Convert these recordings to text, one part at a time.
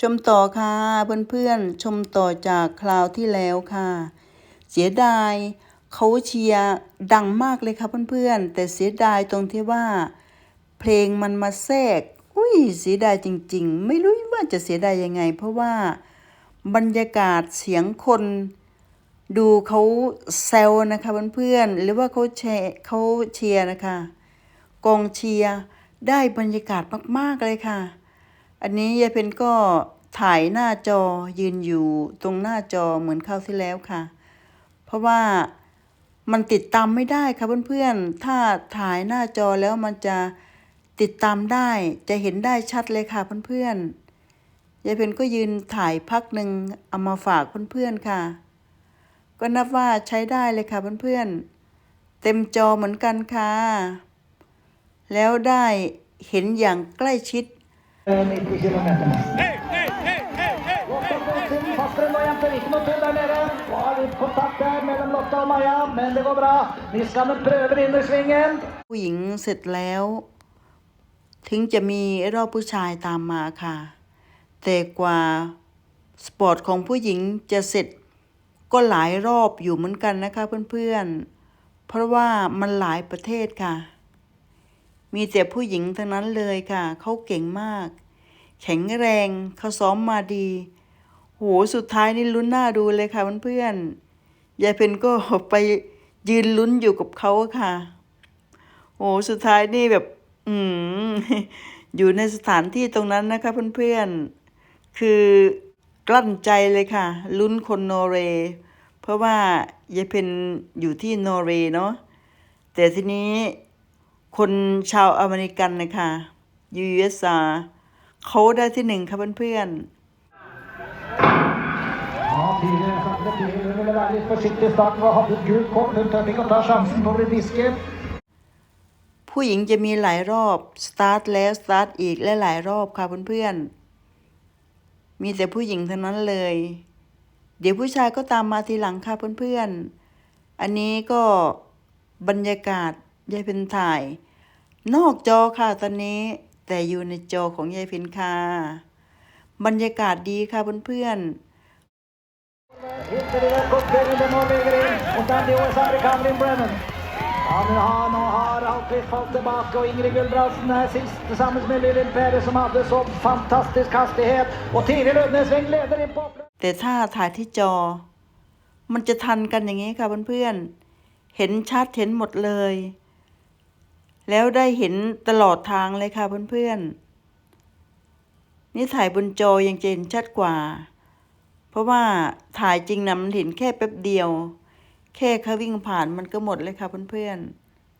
ชมต่อค่ะเพื่อนๆ ชมต่อจากคราวที่แล้วค่ะ เสียดายเขาเชียร์ดังมากเลยค่ะเพื่อนๆ แต่เสียดายตรงที่ว่า เพลงมันมาแทรก อุ้ยเสียดายจริงๆ ไม่รู้ว่าจะเสียดายยังไง เพราะว่าบรรยากาศเสียงคนดูเขาแซวนะคะเพื่อนๆ หรือว่าเขาแชร์เขาเชียร์นะคะกองเชียร์ได้บรรยากาศมากๆเลยค่ะ อันนี้ยายเพนก็ถ่ายหน้าจอยืนอยู่ตรงหน้าจอเหมือนคราวที่แล้วค่ะ เพราะว่ามันติดตามไม่ได้ค่ะเพื่อนๆ ถ้าถ่ายหน้าจอแล้วมันจะติดตามได้จะเห็นได้ชัดเลยค่ะเพื่อนๆยายเพนก็ยืนถ่ายพักหนึ่งเอามาฝากเพื่อนๆค่ะ ก็นับว่าใช้ได้เลยค่ะเพื่อนๆ เต็มจอเหมือนกันค่ะ แล้วได้เห็นอย่างใกล้ชิด 90 kilometer. Fasteren var jämte Ikke noe tull der nede. Var litt kontakt der mellom Lotta og Maja, men det går bra. Niskanen prøver inn i svingen. ผู้หญิงเสร็จแล้ว ถึงจะมีรอบผู้ชายตามมาค่ะ แต่กว่าสปอร์ตของผู้หญิงจะเสร็จก็หลายรอบอยู่เหมือนกันนะคะเพื่อนๆ เพราะว่ามันหลายประเทศค่ะ มีแต่ผู้หญิงทั้งนั้นเลยค่ะ เขาเก่งมาก แข็งแรง เขาซ้อมมาดี โห สุดท้ายนี่ลุ้นหน้าดูเลยค่ะเพื่อนๆยายเพนก็ไปยืนลุ้นอยู่กับเขาค่ะ โอ้สุดท้ายนี่แบบ อืมอยู่ในสถานที่ตรงนั้นนะคะเพื่อนๆ คือกลั้นใจเลยค่ะ ลุ้นคนนอร์เวย์เพราะว่ายายเพนอยู่ที่นอร์เวย์เนาะแต่ทีนี้ คนชาวอเมริกันนะคะ USA เขาได้ที่หนึ่งค่ะเพื่อนๆ Ja, Pire satte Pire Hun ville være litt forsiktig i starten og hadde et gult kort. Hun tørte ikke å ta sjansen på å bli disket. ผู้หญิงจะมีหลายรอบ สตาร์ทแล้วสตาร์ทอีกและหลายรอบค่ะเพื่อนๆ มีแต่ผู้หญิงทั้งนั้นเลย เดี๋ยวผู้ชายก็ตามมาทีหลังค่ะเพื่อนๆ อันนี้ก็บรรยากาศยายเพ็ญถ่าย นอกจอค่ะตอนนี้ แต่อยู่ในจอของยายเพ็ญค่ะ บรรยากาศดีค่ะเพื่อนๆ Hitler i den kortspillingen, det må ligger inn. Og den i år kan Lindbrennen. Ja, nå har, nå har Alfred falt tilbake, og Ingrid Gulbrandsen er sist sammen med Lillian Pere, som hadde så fantastisk hastighet. Og Tiril Ødnesving leder inn på oppløpet. แต่ถ้าถ่ายที่จอ มันจะทันกันอย่างนี้ค่ะเพื่อนๆ เห็นชัดเห็นหมดเลย แล้วได้เห็นตลอดทางเลยค่ะเพื่อนๆ นี่ถ่ายบนจอยังจะเห็นชัดกว่า เพราะว่าถ่ายจริงนะมันเห็นแค่แป๊บเดียว แค่เขาวิ่งผ่านมันก็หมดเลยค่ะเพื่อน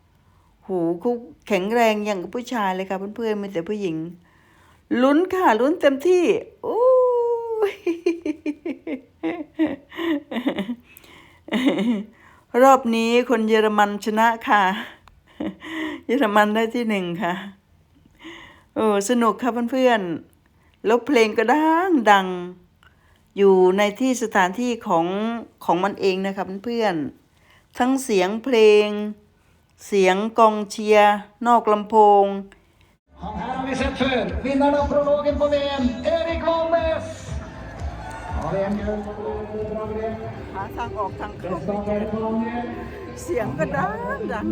ๆ หูคุกแข็งแรงอย่างกับผู้ชายเลยค่ะเพื่อนๆมีแต่ผู้หญิง ลุ้นค่ะลุ้นเต็มที่โอ้รอบนี้คนเยอรมันชนะค่ะ เยอรมันได้ที่หนึ่งค่ะโอ้สนุกค่ะเพื่อนๆแล้วเพลงก็ดังดัง อยู่ในที่สถานที่ของของมันเองนะคะเพื่อนๆทั้งเสียงเพลง เสียงกองเชียร์นอกลำโพง Han her har vi sett før. Vinneren av prologen på VM, Erik Valnes. Ja, det er en gull. Bra grep. หาทางออกทางเข้า Best av Bergmanger. เสียงก็ดังดัง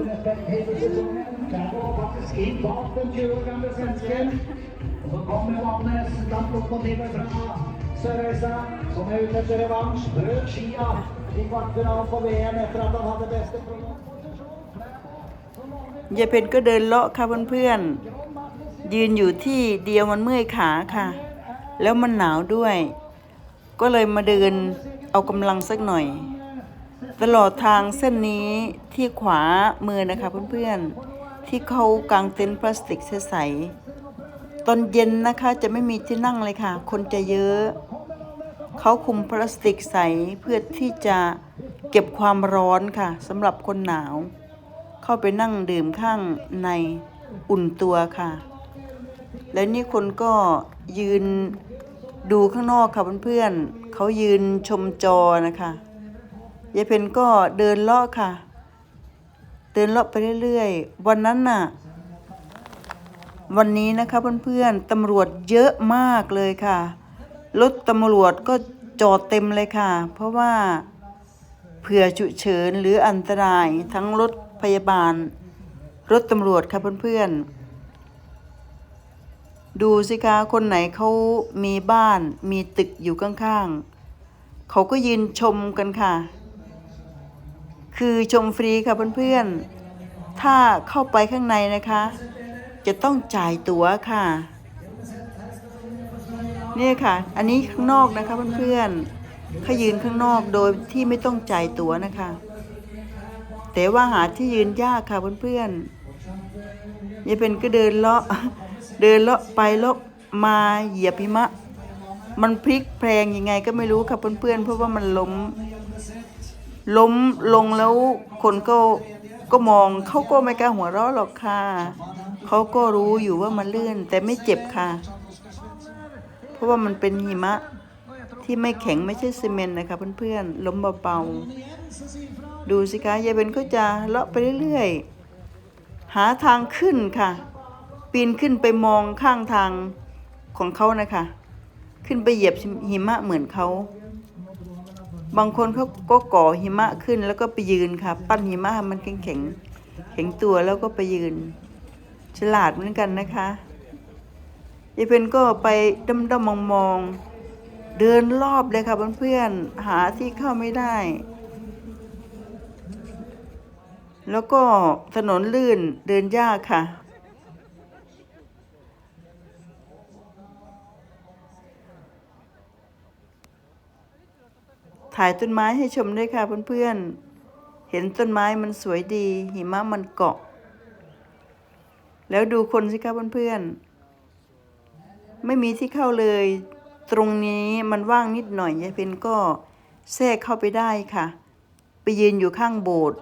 ยาเพ็นก็เดินเลาะค่ะเพื่อนเพื่อนยืนอยู่ที่เดียวมันเมื่อยขาค่ะ แล้วมันหนาวด้วย ก็เลยมาเดินเอากำลังสักหน่อย ตลอดทางเส้นนี้ที่ขวามือนะคะเพื่อนๆ ที่เขากางเต็นท์พลาสติกใสๆตอนเย็นนะคะจะไม่มีที่นั่งเลยค่ะ คนจะเยอะ เขาคุมพลาสติกใสเพื่อที่จะเก็บความร้อนค่ะสำหรับคนหนาว เข้าไปนั่งดื่มข้างในอุ่นตัวค่ะ แล้วนี่คนก็ยืนดูข้างนอกค่ะเพื่อนๆเขายืนชมจอนะคะ ยายเพนก็เดินเลาะค่ะ เดินเลาะไปเรื่อยๆ วันนั้นน่ะ วันนี้นะคะเพื่อนๆตำรวจเยอะมากเลยค่ะ รถตำรวจก็จอดเต็มเลยค่ะ เพราะว่าเผื่อฉุกเฉินหรืออันตรายทั้งรถพยาบาล รถตำรวจค่ะเพื่อนๆ ดูสิคะคนไหนเขามีบ้านมีตึกอยู่ข้างๆ เขาก็ยืนชมกันค่ะ คือชมฟรีค่ะเพื่อนๆ ถ้าเข้าไปข้างในนะคะ จะต้องจ่ายตั๋วค่ะ เนี่ยค่ะ อันนี้ข้างนอกนะคะเพื่อนๆเขายืนข้างนอกโดยที่ไม่ต้องจ่ายตั๋วนะคะ แต่ว่าหาที่ยืนยากค่ะเพื่อนๆยายเป็นก็เดินเลาะเดินเลาะไปเลาะมาเหยียบหิมะ มันพลิกแพลงยังไงก็ไม่รู้ค่ะเพื่อนๆเพราะว่ามันล้ม ล้มลงแล้วคนก็ก็มองเขาก็ไม่กล้าหัวเราะหรอกค่ะเขาก็รู้อยู่ว่ามันลื่น แต่ไม่เจ็บค่ะ เพราะว่ามันเป็นหิมะที่ไม่แข็งไม่ใช่ซีเมนต์นะคะเพื่อนๆล้มเบาๆดูสิคะยายเบนก็จะเลาะไปเรื่อยๆหาทางขึ้นค่ะ ปีนขึ้นไปมองข้างทางของเขานะคะ ขึ้นไปเหยียบหิมะเหมือนเขา บางคนเขาก็ก่อหิมะขึ้นแล้วก็ไปยืนค่ะ ปั้นหิมะให้มันแข็งแข็งแข็งตัวแล้วก็ไปยืน ฉลาดเหมือนกันนะคะยายเพนก็ไปด้อมๆมองเดินรอบเลยค่ะเพื่อนๆหาที่เข้าไม่ได้ แล้วก็ถนนลื่นเดินยากค่ะ ถ่ายต้นไม้ให้ชมด้วยค่ะเพื่อนๆ เห็นต้นไม้มันสวยดี หิมะมันเกาะ แล้วดูคนสิคะเพื่อนๆ ไม่มีที่เข้าเลย ตรงนี้มันว่างนิดหน่อยยายเพนก็แทรกเข้าไปได้ค่ะ ไปยืนอยู่ข้างโบสถ์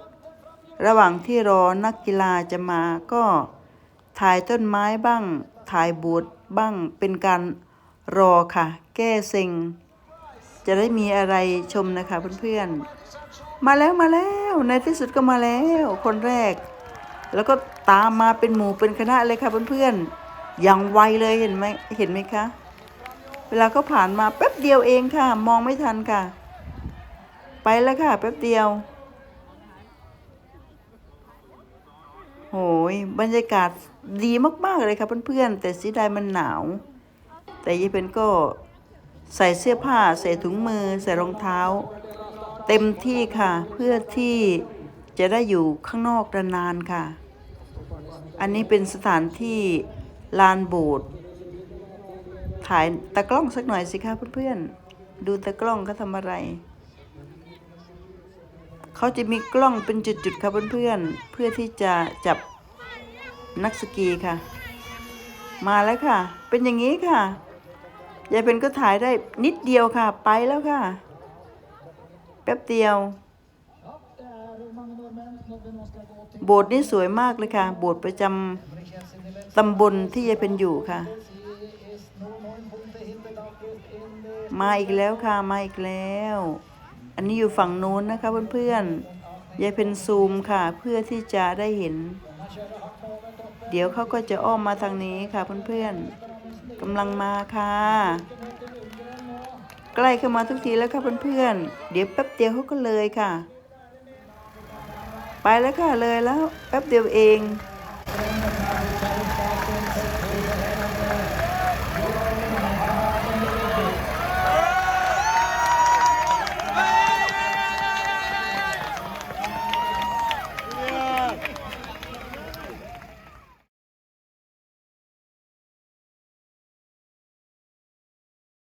ระหว่างที่รอนักกีฬาจะมาก็ถ่ายต้นไม้บ้าง ถ่ายโบสถ์บ้างเป็นการรอค่ะ แก้เซ็ง จะได้มีอะไรชมนะคะเพื่อนๆ มาแล้วมาแล้วในที่สุดก็มาแล้ว คนแรก แล้วก็ตามมาเป็นหมู่เป็นคณะเลยค่ะเพื่อนๆ อย่างไวเลยเห็นไหมเห็นไหมคะ เวลาเขาผ่านมาแป๊บเดียวเองค่ะ มองไม่ทันค่ะ ไปแล้วค่ะ แป๊บเดียวโหยบรรยากาศดีมากๆเลยค่ะเพื่อนๆ แต่สีดายมันหนาว แต่ยายเป็นก็ ใส่เสื้อผ้า ใส่ถุงมือ ใส่รองเท้า เต็มที่ค่ะ เพื่อที่จะได้อยู่ข้างนอกนานๆค่ะ อันนี้เป็นสถานที่ลานโบสถ์ถ่ายตากล้องสักหน่อยสิคะเพื่อนๆ ดูตากล้องเขาทำอะไร เขาจะมีกล้องเป็นจุดๆค่ะเพื่อนๆ เพื่อที่จะจับนักสกีค่ะ มาแล้วค่ะ เป็นอย่างนี้ค่ะ ยายเป็นก็ถ่ายได้นิดเดียวค่ะ ไปแล้วค่ะ แป๊บเดียว โบสถ์นี่สวยมากเลยค่ะ โบสถ์ประจำตำบลที่ยายเป็นอยู่ค่ะ มาอีกแล้วค่ะ มาอีกแล้ว อันนี้อยู่ฝั่งนู้นนะคะเพื่อนๆยายเป็นซูมค่ะ เพื่อที่จะได้เห็น เดี๋ยวเขาก็จะอ้อมมาทางนี้ค่ะเพื่อนๆ กำลังมาค่ะ ใกล้เข้ามาทุกทีแล้วค่ะเพื่อนๆ เดี๋ยวแป๊บเดียวเขาก็เลยค่ะ ไปแล้วค่ะเลยแล้วแป๊บเดียวเอง